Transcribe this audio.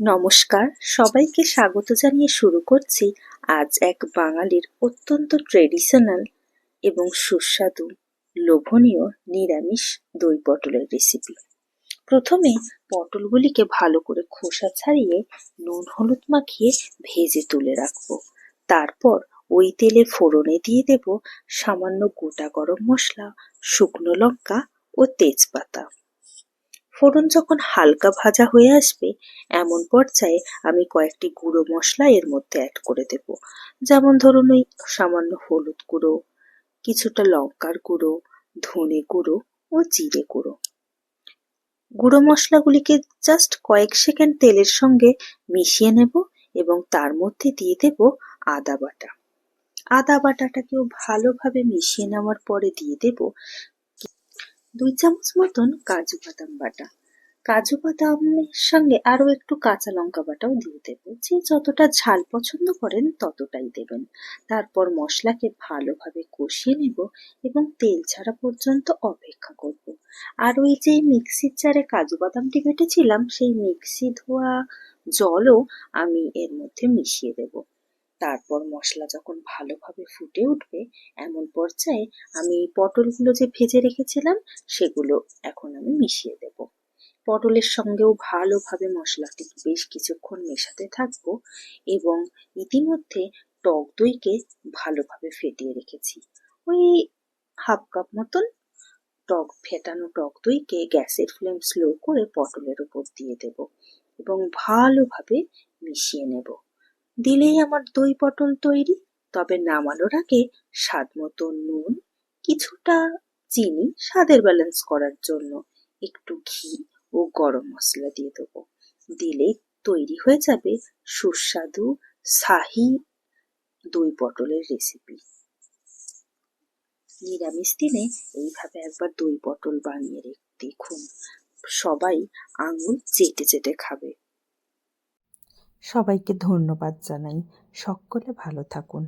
নমস্কার, সবাইকে স্বাগত জানিয়ে শুরু করছি আজ এক বাঙালির অত্যন্ত ট্রেডিশনাল এবং সুস্বাদু, লোভনীয় নিরামিষ দই পটলের রেসিপি প্রথমে পটলগুলিকে ভালো করে খোসা ছাড়িয়ে নুন হলুদ মাখিয়ে ভেজে তুলে রাখব। তারপর ওই তেলে ফোড়নে দিয়ে দেব সামান্য গোটা গরম মশলা, শুকনো লঙ্কা ও তেজপাতা। ফোড়ন যখন হালকা ভাজা হয়ে আসবে এমন পর্যায়ে আমি কয়েকটি গুঁড়ো মশলা এর মধ্যে অ্যাড করে দেব। যেমন ধরুন ওই সামান্য হলুদ গুঁড়ো, কিছুটা লঙ্কার গুঁড়ো, ধনে গুঁড়ো ও জিরে গুঁড়ো। গুঁড়ো মশলাগুলিকে জাস্ট কয়েক সেকেন্ড তেলের সঙ্গে মিশিয়ে নেব এবং তার মধ্যে দিয়ে দেব আদা বাটা। আদা বাটাটাকেও ভালোভাবে মিশিয়ে নেওয়ার পরে দিয়ে দেব দুই চামচ মতন কাজু বাদাম বাটা। কাজু বাদামের সঙ্গে আরও একটু কাঁচা লঙ্কা বাটাও দিয়ে দেবো। যে যতটা ঝাল পছন্দ করেন ততটাই দেবেন। তারপর মশলাকে ভালোভাবে কষিয়ে নেব এবং তেল ছাড়া পর্যন্ত অপেক্ষা করব। আর ওই যে মিক্সির জারে কাজু বাদামটি বেটেছিলাম, সেই মিক্সি ধোয়া জলও আমি এর মধ্যে মিশিয়ে দেব। তারপর মশলা যখন ভালোভাবে ফুটে উঠবে, এমন পর্যায়ে আমি পটলগুলো যে ভেজে রেখেছিলাম, সেগুলো এখন আমি মিশিয়ে দেব। পটলের সঙ্গেও ভালোভাবে মশলাটি বেশ কিছুক্ষণ মেশাতে থাকব এবং ইতিমধ্যে টক দইকে ভালোভাবে ফেটিয়ে রেখেছি। ওই হাফ কাপ মতন টক, ফেটানো টক দইকে গ্যাসের ফ্লেম স্লো করে পটলের উপর দিয়ে দেব এবং ভালোভাবে মিশিয়ে নেব। দিলেই আমার দই পটল তৈরি, তবে নামানোর আগে স্বাদ মতো নুন, কিছুটা চিনি, স্বাদের ব্যালেন্স করার জন্য। একটু ঘি ও গরম মশলা দিয়ে দেবো। দিলে তৈরি হয়ে যাবে সুস্বাদু শাহি দই পটলের রেসিপি নিরামিষ দিনে এইভাবে একবার দই পটল বানিয়ে দেখুন, সবাই আঙুল চেটে চেটে খাবে। সবাইকে ধন্যবাদ জানাই। সকলে ভালো থাকুন।